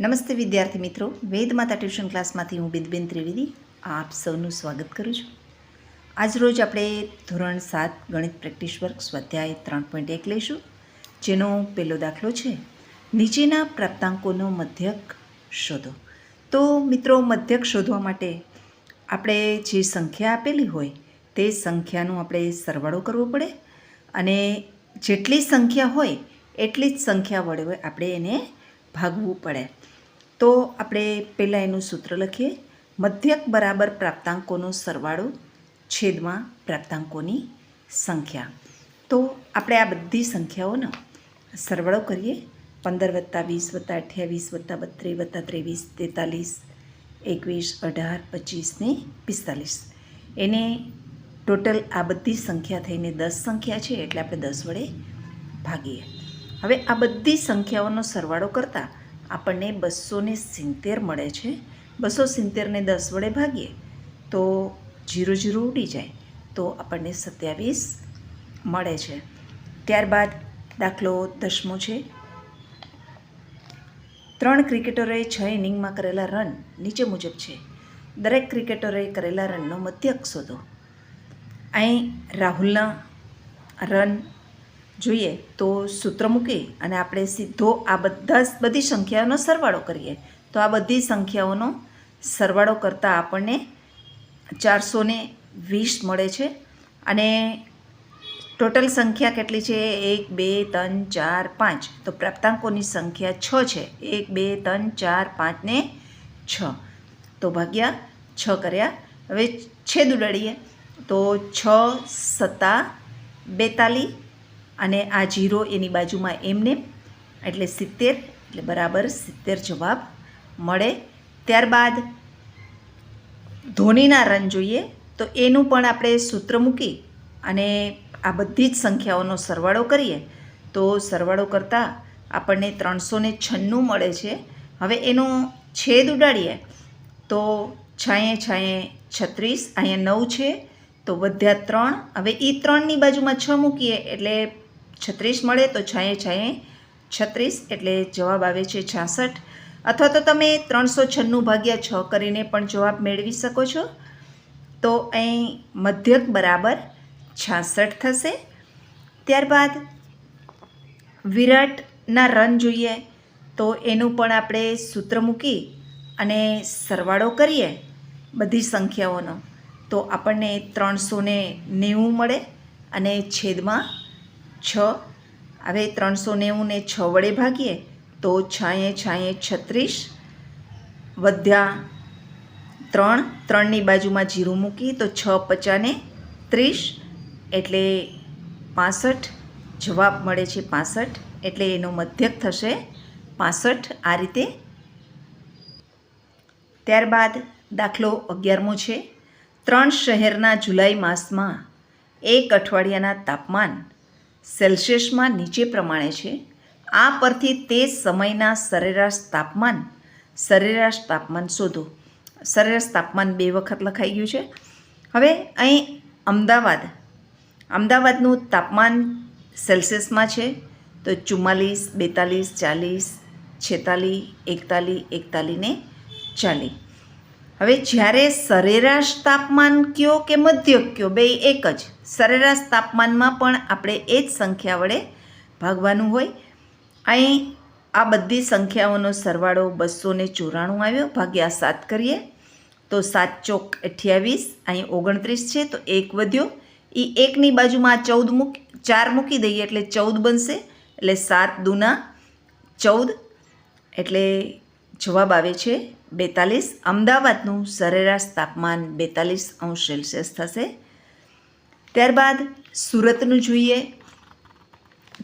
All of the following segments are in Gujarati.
નમસ્તે વિદ્યાર્થી મિત્રો. વેદ માતા ટ્યુશન ક્લાસમાંથી હું બિદબેન ત્રિવેદી આપ સૌનું સ્વાગત કરું છું. આજરોજ આપણે ધોરણ સાત ગણિત પ્રેક્ટિસ વર્ક સ્વાધ્યાય ત્રણ પોઈન્ટ એક લઈશું. જેનો પહેલો દાખલો છે, નીચેના પ્રાપ્તાંકોનો મધ્યક શોધો. તો મિત્રો, મધ્યક શોધવા માટે આપણે જે સંખ્યા આપેલી હોય તે સંખ્યાનો આપણે સરવાળો કરવો પડે અને જેટલી સંખ્યા હોય એટલી જ સંખ્યા વડે આપણે એને ભાગવું પડે. તો આપણે પહેલાં એનું સૂત્ર લખીએ. મધ્યક બરાબર પ્રાપ્તાંકોનો સરવાળો છેદમાં પ્રાપ્તાંકોની સંખ્યા. તો આપણે આ બધી સંખ્યાઓનો સરવાળો કરીએ. પંદર વત્તા વીસ વત્તા અઠ્યાવીસ વત્તા બત્રીસ વત્તા ત્રેવીસ તેતાલીસ એકવીસ અઢાર પચીસ ને પિસ્તાલીસ. એને ટોટલ આ બધી સંખ્યા થઈને દસ સંખ્યા છે એટલે આપણે દસ વડે ભાગીએ. હવે આ બધી સંખ્યાઓનો સરવાળો કરતાં આપણને બસો ને સિત્તેર મળે છે. બસો સિત્તેરને દસ વડે ભાગીએ તો જીરો જીરો ઉડી જાય તો આપણને સત્યાવીસ મળે છે. ત્યારબાદ દાખલો દસમો છે. ત્રણ ક્રિકેટરોએ છ ઇનિંગમાં કરેલા રન નીચે મુજબ છે. દરેક ક્રિકેટરોએ કરેલા રનનો મધ્યક શોધો અહીં રાહુલના રન જોઈએ તો સૂત્ર મૂકી અને આપણે સીધો આ બધા બધી સંખ્યાઓનો સરવાળો કરીએ. તો આ બધી સંખ્યાઓનો સરવાળો કરતાં આપણને ચારસો વીસ મળે છે. અને ટોટલ સંખ્યા કેટલી છે? એક, બે, ત્રણ, ચાર, પાંચ. તો પ્રાપ્તાંકોની સંખ્યા છ છે. એક, બે, ત્રણ, ચાર, પાંચ ને છ. તો ભાગ્યા છ કર્યા. હવે છેદ ઉડાડીએ. તો છ, સત્તા, બેતાલીસ અને આ જીરો એની બાજુમાં એમને, એટલે સિત્તેર, એટલે બરાબર સિત્તેર જવાબ મળે. ત્યારબાદ ધોનીના રન જોઈએ, તો એનું પણ આપણે સૂત્ર મૂકી અને આ બધી જ સંખ્યાઓનો સરવાળો કરીએ, તો સરવાળો કરતાં આપણને ત્રણસો ને છન્નું મળે છે. હવે એનો છેદ ઉડાડીએ, તો છાંયે છાંયે છત્રીસ, અહીંયા નવ છે, તો વધ્યા ત્રણ. હવે એ ત્રણની બાજુમાં છ મૂકીએ, એટલે છત્રીસ મળે તો છાંયે છાંયે છત્રીસ એટલે જવાબ આવે છે છાસઠ. અથવા તો તમે ત્રણસો છન્નું ભાગ્યા છ કરીને પણ જવાબ મેળવી શકો છો. તો અહીં મધ્યક બરાબર છાસઠ થશે. ત્યારબાદ વિરાટના રન જોઈએ તો એનું પણ આપણે સૂત્ર મૂકી અને સરવાળો કરીએ બધી સંખ્યાઓનો. તો આપણને ત્રણસો નેવું મળે અને છેદમાં છ. હવે ત્રણસો નેવુંને છ વડે ભાગીએ તો છાંયે છાંયે છત્રીસ. વધ્યા ત્રણ. ત્રણની બાજુમાં જીરું મૂકી તો છ પચાને ત્રીસ. એટલે પાસઠ. જવાબ મળે છે પાસઠ. એટલે એનો મધ્યક થશે પાસઠ આ રીતે. ત્યારબાદ દાખલો અગિયારમો છે. ત્રણ શહેરના જુલાઈ માસમાં એક અઠવાડિયાના તાપમાન સેલ્સિયસમાં નીચે પ્રમાણે છે. આ પરથી તે સમયના સરેરાશ તાપમાન સરેરાશ તાપમાન શોધો. સરેરાશ તાપમાન બે વખત લખાઈ ગયું છે. હવે અહીં અમદાવાદ. અમદાવાદનું તાપમાન સેલ્સિયસમાં છે તો ચુમ્માલીસ, બેતાલીસ, ચાલીસ છેતાલીસ એકતાલીસ એકતાલીસ ને ચાલીસ હવે જ્યારે સરેરાશ તાપમાન કયો કે મધ્ય કયો, બે એક જ. સરેરાશ તાપમાનમાં પણ આપણે એ જ સંખ્યા વડે ભાગવાનું હોય. અહીં આ બધી સંખ્યાઓનો સરવાળો બસો ને ચોરાણું આવ્યો, ભાગ્યા સાત કરીએ. તો સાત ચોક અઠ્યાવીસ, અહીં ઓગણત્રીસ છે, તો એક વધ્યો. એ એકની બાજુમાં ચૌદ મૂક, ચાર મૂકી દઈએ એટલે ચૌદ બનશે. એટલે સાત દુના ચૌદ, એટલે જવાબ આવે છે બેતાલીસ. અમદાવાદનું સરેરાશ તાપમાન બેતાલીસ અંશ સેલ્સિયસ થશે. ત્યારબાદ સુરતનું જોઈએ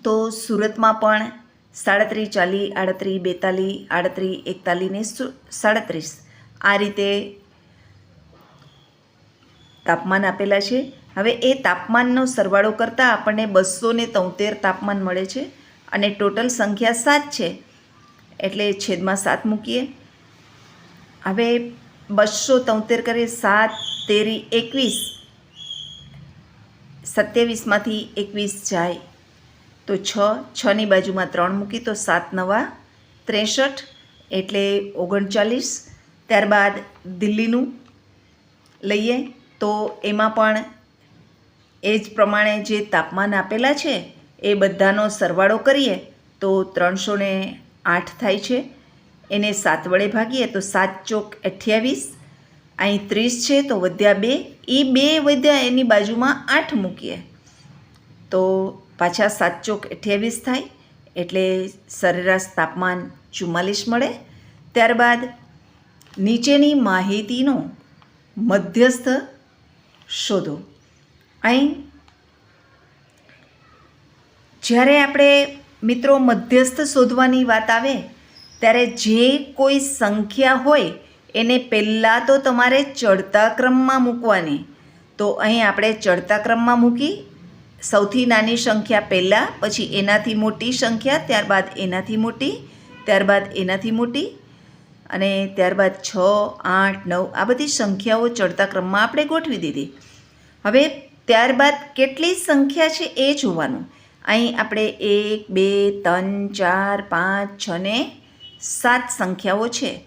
તો સુરતમાં પણ સાડત્રીસ ચાલીસ, આડત્રીસ બેતાલીસ, આડત્રીસ એકતાલીસ ને સાડત્રીસ આ રીતે તાપમાન આપેલા છે. હવે એ તાપમાનનો સરવાળો કરતાં આપણને બસો ને તોતેર તાપમાન મળે છે અને ટોટલ સંખ્યા સાત છે. એટલે છેદમાં સાત મૂકીએ. હવે બસો તોતેર કરીએ, સાત, તેરી, એકવીસ. સત્યાવીસમાંથી એકવીસ જાય. તો છ છની બાજુમાં ત્રણ મૂકી તો સાત નવા. ત્રેસઠ એટલે ઓગણચાલીસ. ત્યારબાદ દિલ્હીનું લઈએ તો એમાં પણ એ જ પ્રમાણે જે તાપમાન આપેલા છે, એ બધાનો સરવાળો કરીએ તો ત્રણસો ને આઠ થાય છે. એને સાત વડે ભાગીએ તો સાત ચોક અઠ્યાવીસ. અહીં ત્રીસ છે તો વધ્યા બે. એ બે વધ્યા એની બાજુમાં આઠ મૂકીએ. તો પાછા સાત ચોક અઠ્યાવીસ થાય. એટલે સરેરાશ તાપમાન ચુમ્માલીસ મળે. ત્યારબાદ નીચેની માહિતીનો મધ્યસ્થ શોધો. અહીં જ્યારે આપણે મિત્રો મધ્યસ્થ શોધવાની વાત આવે, ત્યારે જે કોઈ સંખ્યા હોય, એને પહેલાં તો તમારે ચડતા ક્રમમાં મૂકવાની. તો અહીં આપણે ચડતા ક્રમમાં મૂકી, સૌથી નાની સંખ્યા પહેલાં, પછી એનાથી મોટી સંખ્યા, ત્યારબાદ એનાથી મોટી, ત્યારબાદ એનાથી મોટી, અને ત્યારબાદ છ, આઠ, નવ, આ બધી સંખ્યાઓ ચડતા ક્રમમાં આપણે ગોઠવી દીધી. હવે ત્યારબાદ કેટલી સંખ્યા છે એ જોવાનું. અહીં આપણે એક, બે, ત્રણ, ચાર, પાંચ, છ ને સાત સંખ્યાઓ છે.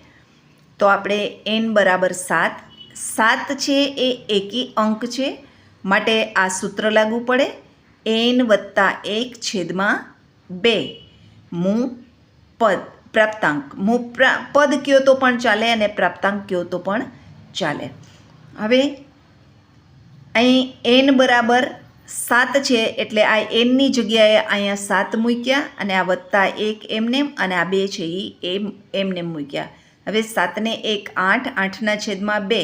તો આપણે એન બરાબર સાત. સાત છે એ એકી અંક છે. માટે આ સૂત્ર લાગુ પડે. એન વત્તા એક છેદમાં બે. મૂ પદ, પ્રાપ્તાંક. મૂ પદ કયો તો પણ ચાલે અને પ્રાપ્તાંક કયો તો પણ ચાલે. હવે અહીં એન બરાબર સાત છે એટલે આ એનની જગ્યાએ અહીંયા સાત મૂક્યા અને આ વત્તા એક એમનેમ અને આ બે છે એ એમ એમને મૂક્યા. હવે સાતને એક આઠ, આઠના છેદમાં બે.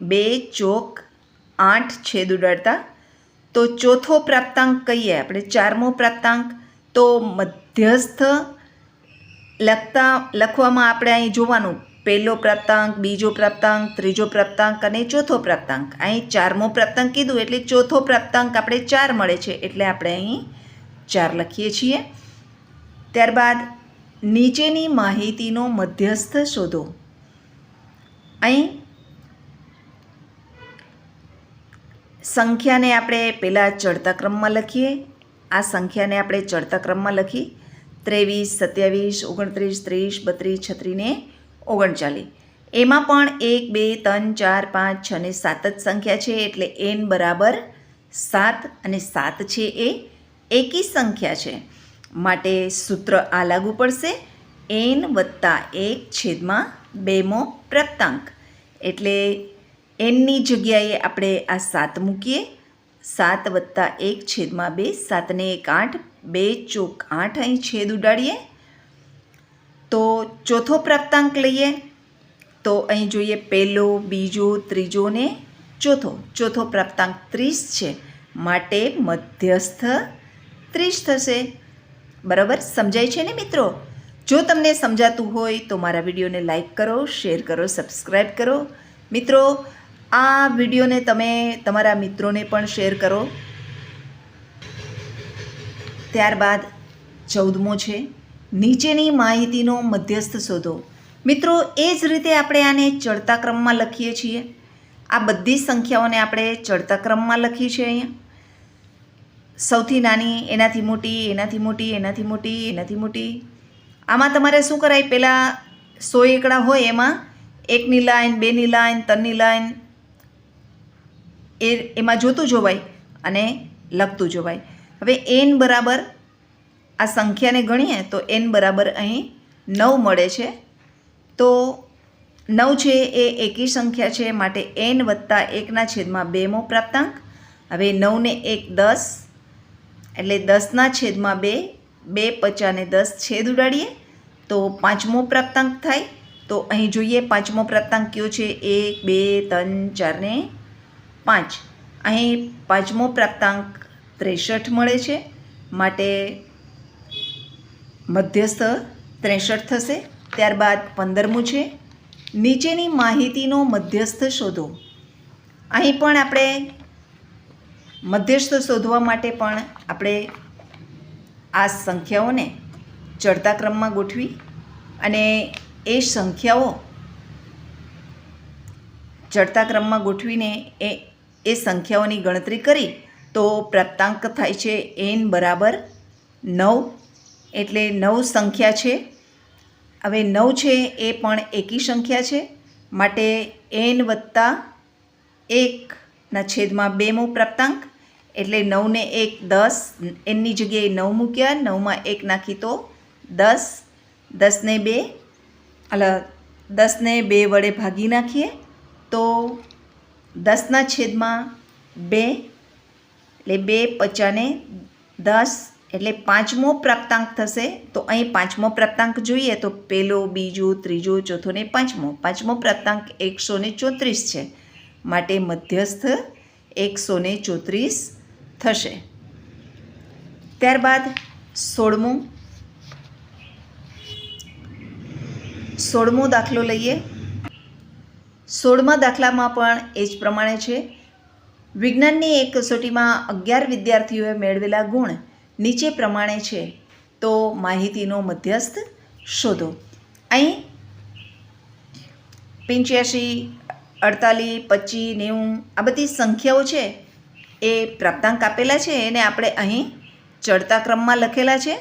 બે ચોક આઠ છેદ ઉડાડતા. તો ચોથો પ્રાપ્તાંક કહીએ આપણે, ચારમો પ્રાપ્તાંક. તો મધ્યસ્થ લખતા, લખવામાં આપણે અહીં જોવાનું પહેલો પ્રાપ્તાંક, બીજો પ્રાપ્તાંક, ત્રીજો પ્રાપ્તાંક અને ચોથો પ્રાપ્તાંક. અહીં ચારમો પ્રાપ્તાંક કીધું એટલે ચોથો પ્રાપ્તાંક આપણે ચાર મળે છે એટલે આપણે અહીં ચાર લખીએ છીએ. ત્યારબાદ નીચેની માહિતીનો મધ્યસ્થ શોધો. અહીં સંખ્યાને આપણે પહેલાં ચડતા ક્રમમાં લખીએ. આ સંખ્યાને આપણે ચડતા ક્રમમાં લખી ત્રેવીસ, સત્યાવીસ, ઓગણત્રીસ, ત્રીસ, બત્રીસ છત્રીને ઓગણચાલીસ. એમાં પણ એક, બે, ત્રણ, ચાર, પાંચ, છ ને સાત જ સંખ્યા છે, એટલે એન બરાબર સાત અને સાત છે એ એકી સંખ્યા છે. માટે સૂત્ર આ લાગુ પડશે. એન વત્તા એક છેદમાં બેમો પ્રત્યાંક. એટલે એનની જગ્યાએ આપણે આ સાત મૂકીએ. સાત વત્તા એક છેદમાં બે સાતને એક આઠ, બે ચોક આઠ અહીં છેદ ઉડાડીએ. તો ચોથો પ્રાપ્તાંક લઈએ. તો અહીં જોઈએ પહેલો, બીજો, ત્રીજો ને ચોથો. ચોથો પ્રાપ્તાંક ત્રીસ છે. માટે મધ્યસ્થ ત્રીસ થશે. બરાબર? સમજાય છે ને મિત્રો? જો તમને સમજાતું હોય તો મારા વિડીયોને લાઈક કરો, શેર કરો સબસ્ક્રાઈબ કરો. મિત્રો, આ વિડીયોને તમે તમારા મિત્રોને પણ શેર કરો. ત્યારબાદ ચૌદમો છે. નીચેની માહિતીનો મધ્યસ્થ શોધો. મિત્રો, એ જ રીતે આપણે આને ચડતા ક્રમમાં લખીએ છીએ. આ બધી સંખ્યાઓને આપણે ચડતા ક્રમમાં લખીએ છીએ અહીંયા. સૌથી નાની, એનાથી મોટી એનાથી મોટી એનાથી મોટી એનાથી મોટી. આમાં તમારે શું કરાય? પહેલાં સો એકડા હોય એમાં એકની લાઈન, બેની લાઈન, ત્રણની લાઈન. એ, એમાં જોતું જોવાય અને લખતું જોવાય હવે એન બરાબર આ સંખ્યાને ગણીએ તો એન બરાબર અહીં નવ મળે છે. તો નવ છે એ એકી સંખ્યા છે માટે એન વત્તા એકના છેદમાં બેમો પ્રાપ્તાંક. હવે નવને એક દસ, એટલે દસના છેદમાં બે બે પચાને દસ છેદ ઉડાડીએ, તો પાંચમો પ્રાપ્તાંક થાય. તો અહીં જોઈએ પાંચમો પ્રાપ્તાંક કયો છે? એક, બે, ત્રણ, ચાર ને પાંચ. અહીં પાંચમો પ્રાપ્તાંક ત્રેસઠ મળે છે, માટે મધ્યસ્થ ત્રેસઠ થશે, ત્યારબાદ પંદરમું છે. નીચેની માહિતીનો મધ્યસ્થ શોધો. અહીં પણ આપણે મધ્યસ્થ શોધવા માટે પણ આપણે આ સંખ્યાઓને ચડતા ક્રમમાં ગોઠવી અને એ સંખ્યાઓ ચડતા ક્રમમાં ગોઠવીને એ એ સંખ્યાઓની ગણતરી કરી તો પ્રાપ્તાંક થાય છે એન બરાબર નવ એટલે નવ સંખ્યા છે. હવે નવ છે એ પણ એકી સંખ્યા છે. માટે એન વત્તા એકના છેદમાં બેમો પ્રાપ્તાંક. એટલે નવને એક દસ, એનની જગ્યાએ નવ મૂક્યા, નવમાં એક નાખી તો દસ, દસને બે, અલ, દસને બે વડે ભાગી નાખીએ તો દસના છેદમાં બે, એટલે બે પચાને દસ એટલે પાંચમો પ્રાપ્તાંક થશે, તો અહીં પાંચમો પ્રાપ્તાંક જોઈએ તો પહેલો બીજો, ત્રીજો, ચોથો ને પાંચમો. પાંચમો પ્રાપ્તાંક એકસો ને ચોત્રીસ છે. માટે મધ્યસ્થ એકસો ને ચોત્રીસ થશે. ત્યારબાદ સોળમું. સોળમો દાખલો લઈએ. સોળમા દાખલામાં પણ એ જ પ્રમાણે છે. વિજ્ઞાનની એક કસોટીમાં અગિયાર વિદ્યાર્થીઓએ મેળવેલા ગુણ. નીચે પ્રમાણે છે, તો માહિતીનો મધ્યસ્થ શોધો. અહીં પંચ્યાસી, અડતાલીસ, પચીસ, નેવું આ બધી સંખ્યાઓ છે, એ પ્રાપ્તાંક આપેલા છે, એને આપણે અહીં ચડતા ક્રમમાં લખેલા છે.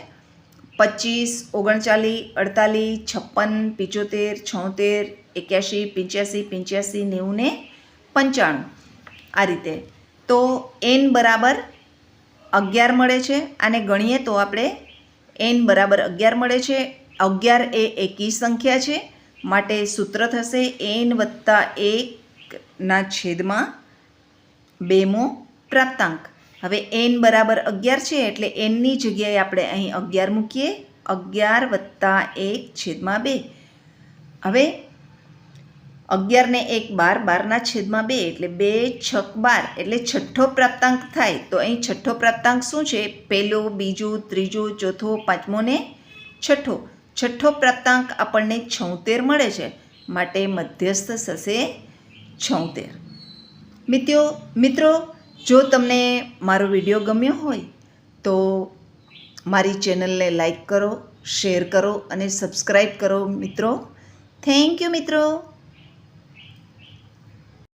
પચીસ, ઓગણચાલીસ, અડતાલીસ, છપ્પન, પિચોતેર, છોતેર, એક્યાસી, પંચ્યાસી પંચ્યાસી, નેવું ને પંચાણું આ રીતે. તો એન બરાબર અગિયાર મળે છે આને ગણીએ તો આપણે એન બરાબર અગિયાર મળે છે. અગિયાર એ એકી સંખ્યા છે. માટે સૂત્ર થશે એન વત્તા એકના છેદમાં બેમો પ્રાપ્તાંક. હવે એન બરાબર અગિયાર છે એટલે એનની જગ્યાએ આપણે અહીં અગિયાર મૂકીએ. અગિયાર વત્તા એક છેદમાં બે. હવે અગિયારને એક બાર બારના છેદમાં બે એટલે બે છક બાર એટલે છઠ્ઠો પ્રાપ્તાંક થાય. તો અહીં છઠ્ઠો પ્રાપ્તાંક શું છે? પહેલો, બીજો, ત્રીજો, ચોથો, પાંચમો ને છઠ્ઠો. છઠ્ઠો પ્રાપ્તાંક આપણને છોતેર મળે છે. માટે મધ્યસ્થ થશે છોતેર. મિત્રો મિત્રો, જો તમને મારો વીડિયો ગમ્યો હોય, તો મારી ચેનલને લાઈક કરો, શેર કરો અને સબસ્ક્રાઈબ કરો મિત્રો. થેન્ક યુ મિત્રો.